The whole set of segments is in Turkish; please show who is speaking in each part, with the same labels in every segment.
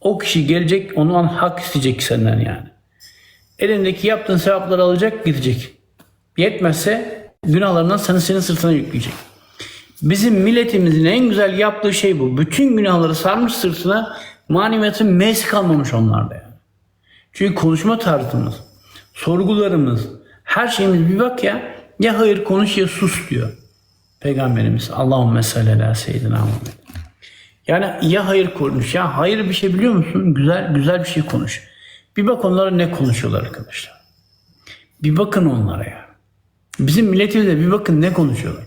Speaker 1: O kişi gelecek onu an hak isteyecek senden yani. Elindeki yaptığın sevapları alacak gidecek. Yetmezse günahlarından seni senin sırtına yükleyecek. Bizim milletimizin en güzel yaptığı şey bu. Bütün günahları sarmış sırtına maneviyatın meysi kalmamış onlarda yani. Çünkü konuşma tarzımız, sorgularımız, her şeyimiz bir bak ya ya hayır konuş ya sus diyor. Peygamberimiz Allahümme salli ala seyyidina Muhammed. Yani ya hayır konuş ya hayır bir şey biliyor musun? Güzel güzel bir şey konuş. Bir bak onlara ne konuşuyorlar arkadaşlar. Bir bakın onlara ya. Bizim milletimizde bir bakın ne konuşuyorlar.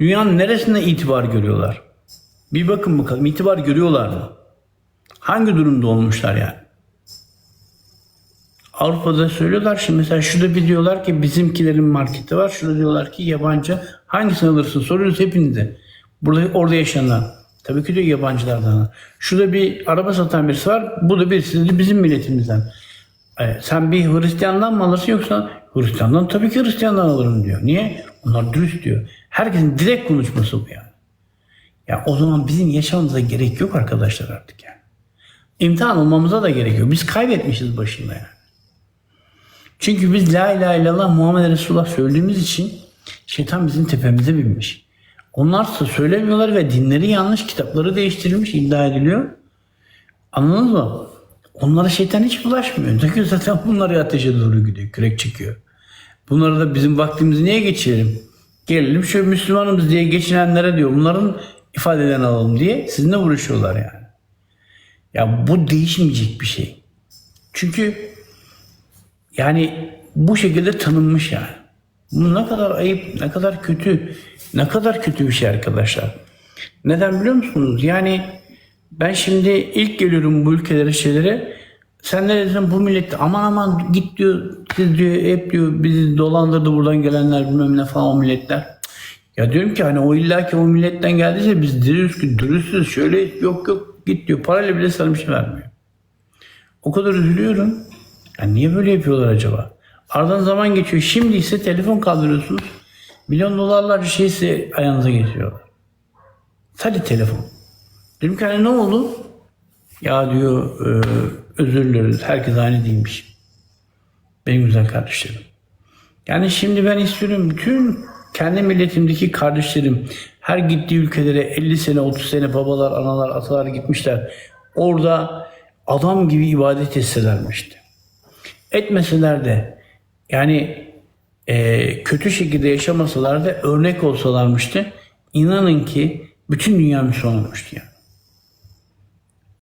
Speaker 1: Dünyanın neresinde itibar görüyorlar? Bir bakın bakalım itibar görüyorlar mı? Hangi durumda olmuşlar yani? Avrupa'da söylüyorlar şimdi mesela şurada bir diyorlar ki bizimkilerin marketi var. Şurada diyorlar ki yabancı. Hangisini alırsın? Soruyoruz hepinize. Burada orada yaşayanlar. Tabii ki diyor yabancılardan. Şurada bir araba satan birisi var. Bu da birisi de bizim milletimizden. E, sen bir Hristiyandan mı alırsın yoksa Hristiyandan tabii ki Hristiyandan alırım diyor. Niye? Onlar dürüst diyor. Herkesin direkt konuşması bu yani. Ya o zaman bizim yaşamamıza gerek yok arkadaşlar artık yani. İmtihan olmamıza da gerek yok. Biz kaybetmişiz başında yani. Çünkü biz la ilahe illallah Muhammed Resulullah söylediğimiz için şeytan bizim tepemize binmiş. Onlar ise söylemiyorlar ve dinleri yanlış, kitapları değiştirilmiş iddia ediliyor. Anladınız mı? Onlara şeytan hiç bulaşmıyor. Çünkü zaten bunları ateşe doğru gidiyor, kürek çekiyor. Bunları da bizim vaktimizi niye geçirelim? Gelelim şu Müslümanımız diye geçinenlere diyor. Bunların ifadelerini alalım diye sizinle uğraşıyorlar yani. Ya bu değişmeyecek bir şey. Çünkü yani bu şekilde tanınmış yani. Ne kadar ayıp, ne kadar kötü, ne kadar kötü bir şey arkadaşlar. Neden biliyor musunuz? Yani ben şimdi ilk geliyorum bu ülkelere şeylere. Sen ne dedin bu millet aman aman git diyor, siz diyor hep diyor bizi dolandırdı buradan gelenler bilmem ne falan o milletler. Ya diyorum ki hani o illaki o milletten geldiyse biz dürüst, dürüstüz şöyle yok yok git diyor parayla bile sana bir şey vermiyor. O kadar üzülüyorum. Ya niye böyle yapıyorlar acaba? Aradan zaman geçiyor. Şimdi ise telefon kaldırıyorsunuz. Milyon dolarlarca şey size ayağınıza getiriyorlar. Sadece telefon. Dedim ki hani ne oldu? Ya diyor e, özür dileriz. Herkes aynı değilmiş. Benim güzel kardeşlerim. Yani şimdi ben istiyorum bütün kendi milletimdeki kardeşlerim her gittiği ülkelere 50 sene 30 sene babalar analar atalar gitmişler. Orada adam gibi ibadet etselermişti. Etmeseler de yani e, kötü şekilde yaşamasalar da örnek olsalarmıştı. İnanın ki bütün dünya Müslüman olmuştu yani.